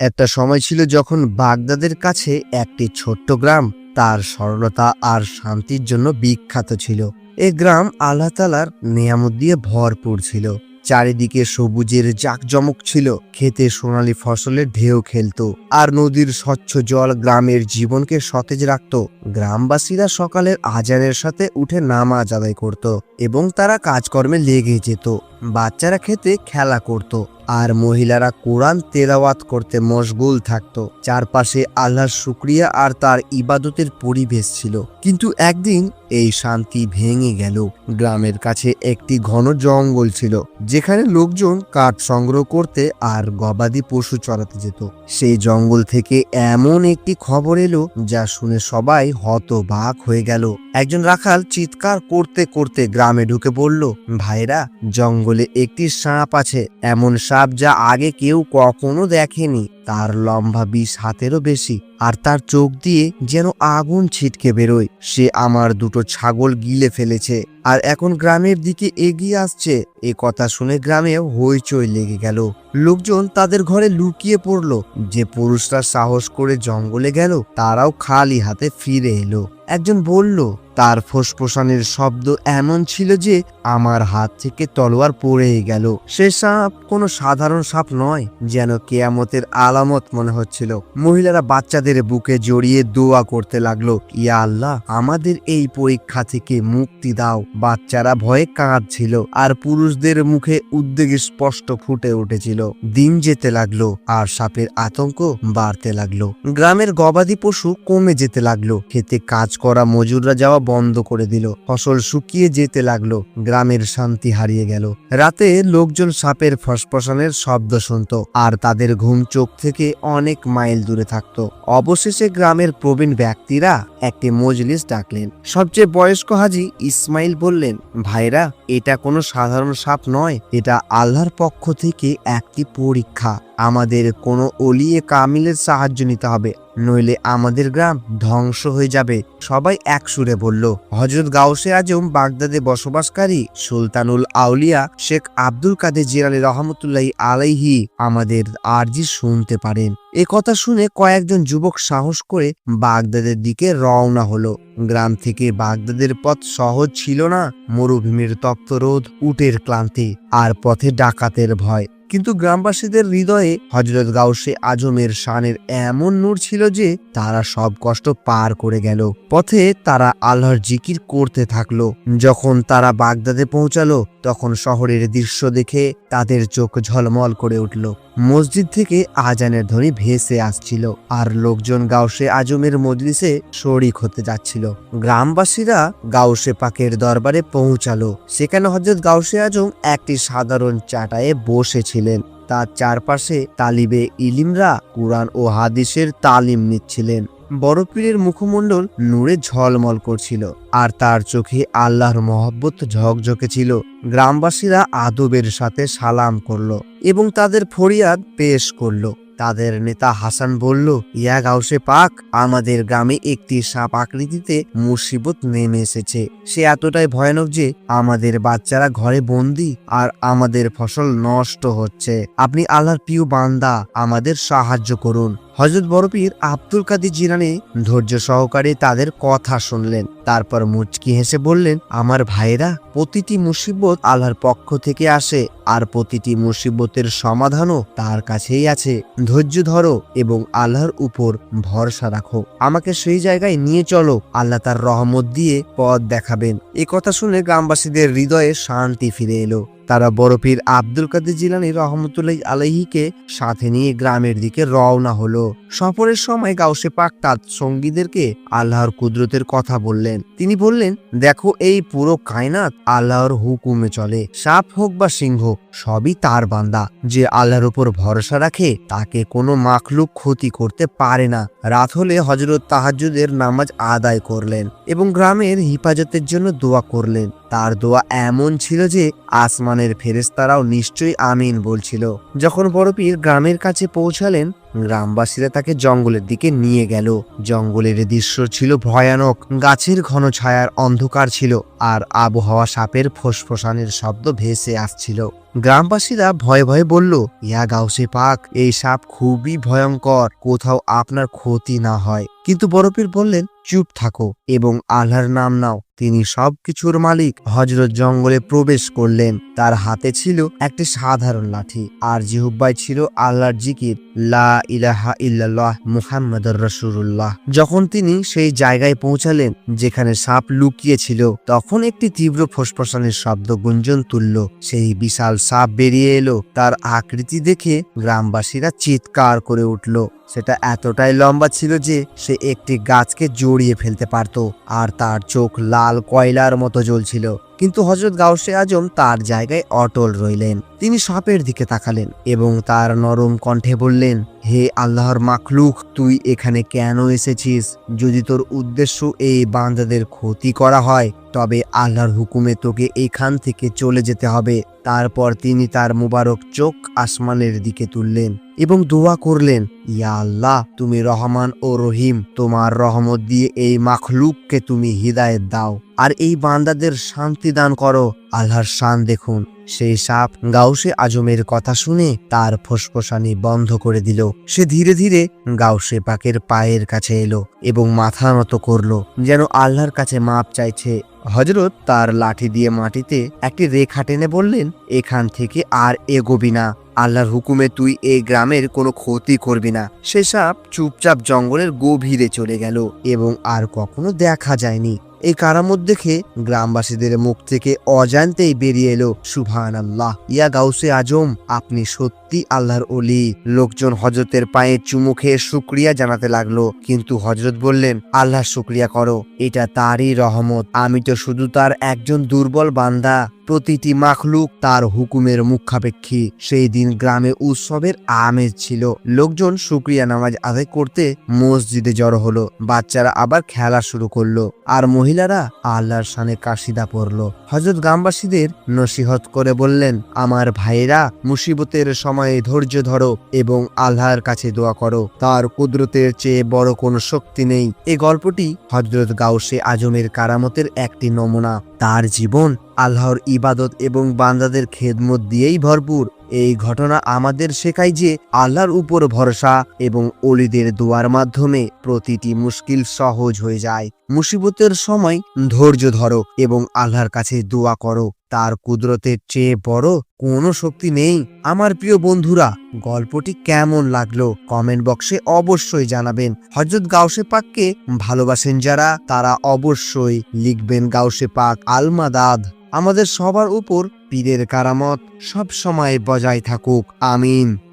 একটা সময় ছিল যখন বাগদাদের কাছে একটি ছোট্ট গ্রাম, তার সরলতা আর শান্তির জন্য বিখ্যাত ছিল। এ গ্রাম আল্লাহ তালার নিয়ামত দিয়ে ভরপুর ছিল। চারিদিকে সবুজের জাকজমক ছিল, খেতে সোনালি ফসলের ঢেউ খেলতো, আর নদীর স্বচ্ছ জল গ্রামের জীবনকে সতেজ রাখত। গ্রামবাসীরা সকালের আজানের সাথে উঠে নামাজ আদায় করত এবং তারা কাজকর্মে লেগে যেত। বাচ্চারা খেতে খেলা করত আর মহিলারা কোরআন তেলাওয়াত করতে মশগুল থাকত। চারপাশে আল্লাহর শুক্রিয়া আর তার ইবাদতের পরিবেশ ছিল। কিন্তু একদিন এই শান্তি ভেঙে গেল। গ্রামের কাছে একটি ঘন জঙ্গল ছিল, যেখানে লোকজন কাঠ সংগ্রহ করতে আর গবাদি পশু চড়াতে যেত। সেই জঙ্গল থেকে এমন একটি খবর এলো যা শুনে সবাই হতবাক হয়ে গেল। একজন রাখাল চিৎকার করতে করতে গ্রামে ঢুকে বলল ভাইরা, জঙ্গলে একটি সাপ আছে এমন সাপ যা আগে কেউ কখনো দেখেনি। তার লম্বা বিষ হাতেরও বেশি, আর তার চোখ দিয়ে যেন আগুন ছিটকে বেরোয়। সে আমার দুটো ছাগল গিলে ফেলেছে, আর এখন গ্রামের দিকে এগিয়ে আসছে। এ কথা শুনে গ্রামে হইচই লেগে গেল। লোকজন তাদের ঘরে লুকিয়ে পড়ল। যে পুরুষরা সাহস করে জঙ্গলে গেল, তারাও খালি হাতে ফিরে এলো। একজন বলল, তার ফোসফোসানের শব্দ এমন ছিল যে আমার হাত থেকে তলোয়ার পড়েই গেল। সে সাপ কোনো সাধারণ সাপ নয়, যেন কেয়ামতের আলামত মনে হচ্ছিল। মহিলারা বাচ্চাদের বুকে জড়িয়ে দোয়া করতে লাগল, ইয়া আল্লাহ, আমাদের এই পরীক্ষা থেকে মুক্তি দাও। বাচ্চারা ভয়ে কাঁদছিল আর পুরুষদের মুখে উদ্বেগ স্পষ্ট ফুটে উঠেছিল। দিন যেতে লাগল আর সাপের আতঙ্ক বাড়তে লাগল। গ্রামের গবাদি পশু কমে যেতে লাগল। খেতে কাজ করা মজুররা যাওয়া বন্ধ করে দিল। ফসল শুকিয়ে যেতে লাগল। গ্রামের শান্তি হারিয়ে গেল। রাতে লোকজন সাপের ফসফসানের শব্দ শুনত আর তাদের ঘুম চোখ থেকে অনেক মাইল দূরে থাকত। অবশেষে গ্রামের প্রবীণ ব্যক্তিরা একটি মজলিস ডাকলেন। সবচেয়ে বয়স্ক হাজি ইসমাইল বললেন, ভাইরা, এটা কোনো সাধারণ সাপ নয়, এটা আল্লাহর পক্ষ থেকে একটি পরীক্ষা। আমাদের কোনো অলিয়ে কামিলের সাহায্য নিতে হবে, নইলে আমাদের গ্রাম ধ্বংস হয়ে যাবে। সবাই এক সুরে বলল হজরত গাউসে আজম বাগদাদে বসবাসকারী সুলতানুল আউলিয়া শেখ আব্দুল কাদের জিরানি রহমতুল্লাহ আলাইহি আমাদের আরজি শুনতে পারেন। এ কথা শুনে কয়েকজন যুবক সাহস করে বাগদাদের দিকে রওনা হলো। গ্রাম থেকে বাগদাদের পথ সহজ ছিল না, মরুভূমির তপ্ত রোদ উটের ক্লান্তি আর পথে ডাকাতের ভয়। কিন্তু গ্রামবাসীদের হৃদয়ে হজরত গাউসে আজমের শানের এমন নূর ছিল যে তারা সব কষ্ট পার করে গেল। পথে তারা আল্লাহর জিকির করতে থাকল। যখন তারা বাগদাদে পৌঁছালো, তখন শহরের দৃশ্য দেখে তাদের চোখ ঝলমল করে উঠল। মসজিদ থেকে আজানের ধ্বনি ভেসে আসছিল আর লোকজন গাউসে আজমের মজলিসে শরিক হতে যাচ্ছিল। গ্রামবাসীরা গাউসে পাকের দরবারে পৌঁছালো। সেখানে হজরত গাউসে আজম একটি সাধারণ চাটায়ে বসেছিলেন তার চারপাশে তালিবে ইলিমরা কুরআন ও হাদিসের তালিম নিচ্ছিলেন। বড় পীরের মুখমণ্ডল নূরে ঝলমল করছিল, আর তার চোখে আল্লাহর মহব্বত ঝকঝকে ছিল। গ্রামবাসীরা আদবের সাথে সালাম করল এবং তাদের ফরিয়াদ পেশ করল। তাদের নেতা হাসান বলল, ইয়া গাউসে পাক, আমাদের গ্রামে একটি সাপ আকৃতিতে মুসিবত নেমে এসেছে। সে এতটাই ভয়ানক যে আমাদের বাচ্চারা ঘরে বন্দি আর আমাদের ফসল নষ্ট হচ্ছে। আপনি আল্লাহর প্রিয় বান্দা, আমাদের সাহায্য করুন। হজরত বরপীর আব্দুল কাদের জিরানি ধৈর্য সহকারে তাদের কথা শুনলেন। তারপর মুচকি হেসে বললেন, আমার ভাইরা প্রতিটি মুসিবত আল্লাহর পক্ষ থেকে আসে, আর প্রতিটি মুসিবতের সমাধানও তার কাছেই আছে। ধৈর্য ধরো এবং আল্লাহর উপর ভরসা রাখো। আমাকে সেই জায়গায় নিয়ে চলো। আল্লাহ তার রহমত দিয়ে পথ দেখাবেন। এ কথা শুনে গ্রামবাসীদের হৃদয়ে শান্তি ফিরে এলো। তারা বরফির আব্দুল কাদের জিলানি রহমতুল্লাহ আলাইহিকে সাথে নিয়ে গ্রামের দিকে রওনা হলো। সফরের সময় গাউসে পাক তার সঙ্গীদেরকে আল্লাহর কুদরতের কথা বললেন। তিনি বললেন, দেখো, এই পুরো কায়নাত আল্লাহর হুকুমে চলে। সাপ হোক বা সিংহ সবই তার বান্দা। যে আল্লাহর উপর ভরসা রাখে, তাকে কোনো মাখলুক ক্ষতি করতে পারে না। রাত হলে হজরত তাহাজুদের নামাজ আদায় করলেন এবং গ্রামের হিফাজতের জন্য দোয়া করলেন। তার দোয়া এমন ছিল যে, আসমানের ফেরেস্তারাও নিশ্চয়ই আমিন বলছিল। যখন বড়পীর গ্রামের কাছে পৌঁছালেন গ্রামবাসীরা তাকে জঙ্গলের দিকে নিয়ে গেল। জঙ্গলের দৃশ্য ছিল ভয়ানক। গাছের ঘন ছায়ার অন্ধকার ছিল আর আবহাওয়া সাপের ফোসফোসানের শব্দ ভেসে আসছিল। গ্রামবাসীরা ভয়ে ভয়ে বলল, ইয়া গাউসে পাক, এই সাপ খুবই ভয়ঙ্কর। কোথাও আপনার ক্ষতি না হয়। কিন্তু বরফির বললেন চুপ থাকো এবং আল্লাহর নাম নাও। তিনি সব কিছুর মালিক। হজরত জঙ্গলে প্রবেশ করলেন। তার হাতে ছিল একটি সাধারণ লাঠি আর জিহুব্বাই ছিল আল্লাহর জিকির, লা ইলাহা ইল্লাল্লাহ মুহাম্মাদুর রাসূলুল্লাহ। যখন তিনি সেই জায়গায় পৌঁছালেন, যেখানে সাপ লুকিয়ে ছিল তখন একটি তীব্র ফোসফোসানের শব্দ গুঞ্জন তুলল। সেই বিশাল সাপ বেরিয়ে এলো। তার আকৃতি দেখে গ্রামবাসীরা চিৎকার করে উঠল। সেটা এতটাই লম্বা ছিল যে সে একটি গাছকে জড়িয়ে ফেলতে পারত, আর তার চোখ লাল কয়লার মতো জ্বলছিল। কিন্তু হজরত গাউসে আজম তার জায়গায় অটল রইলেন। তিনি সাপের দিকে তাকালেন এবং তার নরম কণ্ঠে বললেন, হে আল্লাহর মাখলুক, তুই এখানে কেন এসেছিস? যদি তোর উদ্দেশ্য এই বান্দাদের ক্ষতি করা হয়, তবে আল্লাহর হুকুমে তোকে এখান থেকে চলে যেতে হবে। তারপর তিনি তার মুবারক চোখ আসমানের দিকে তুললেন। এবং দোয়া করলেন, ইয়া আল্লাহ, তুমি রহমান ও রহিম, তোমার রহমত দিয়ে এই মাখলুককে তুমি হৃদায়ত দাও। আর এই বান্দাদের শান্তি দান করো, আল্লাহর শান দেখুন। সেই সাপ গাউসে আজমের কথা শুনে তার ফোসফোসানি বন্ধ করে দিল। সে ধীরে ধীরে গাউসে পাকের পায়ের কাছে এলো এবং মাথা নত করল, যেন আল্লাহর কাছে মাপ চাইছে। হজরত তার লাঠি দিয়ে মাটিতে একটি রেখা টেনে বললেন, এখান থেকে আর এগোবি না। আল্লাহর হুকুমে তুই এই গ্রামের কোনো ক্ষতি করবি না। সে সাপ চুপচাপ জঙ্গলের গভীরে চলে গেল এবং আর কখনো দেখা যায়নি। এই কারামত দেখে গ্রামবাসীদের মুখ থেকে অজান্তেই বেরিয়ে এলো সুভান আল্লাহ ইয়া গাউসে আজম, আপনি সত্যি আল্লাহর অলি লোকজন হজরতের পায়ে চুমু খেয়ে শুক্রিয়া জানাতে লাগল, কিন্তু হজরত বললেন, আল্লাহ শুক্রিয়া করো, এটা তারই রহমত। আমি তো শুধু তার একজন দুর্বল বান্দা, প্রতিটি মাখলুক তার হুকুমের মুখাপেক্ষী। সেই দিন গ্রামে উৎসবের আমেজ ছিল। লোকজন শুক্রিয়া নামাজ আদায় করতে মসজিদে জড়ো হলো। বাচ্চারা আবার খেলা শুরু করল। আর মহিলারা আল্লাহর সানে কাশিদা পড়ল হজরত গ্রামবাসীদের নসিহত করে বললেন, আমার ভাইয়েরা, মুসিবতের সময়ে ধৈর্য ধরো এবং আল্লাহর কাছে দোয়া করো। তার কুদরতের চেয়ে বড় কোনো শক্তি নেই। এ গল্পটি হজরত গাউসে আজমের কারামতের একটি নমুনা। তার জীবন, আল্লাহর ইবাদত এবং বান্দাদের খেদমত দিয়েই ভরপুর। এই ঘটনা আমাদের শেখায় যে আল্লাহর উপর ভরসা এবং অলিদের দোয়ার মাধ্যমে প্রতিটি মুশকিল সহজ হয়ে যায়। মুসিবতের সময় ধৈর্য ধরো এবং আল্লাহর কাছে দোয়া করো। তার কুদরতের চেয়ে বড় কোনো শক্তি নেই। আমার প্রিয় বন্ধুরা, গল্পটি কেমন লাগল? কমেন্ট বক্সে অবশ্যই জানাবেন। হজরত গাউসে পাককে ভালোবাসেন যারা, তারা অবশ্যই লিখবেন গাউসে পাক আলমাদাদ। আমাদের সবার উপর পীরের কারামত সব সময় বজায় থাকুক। আমিন।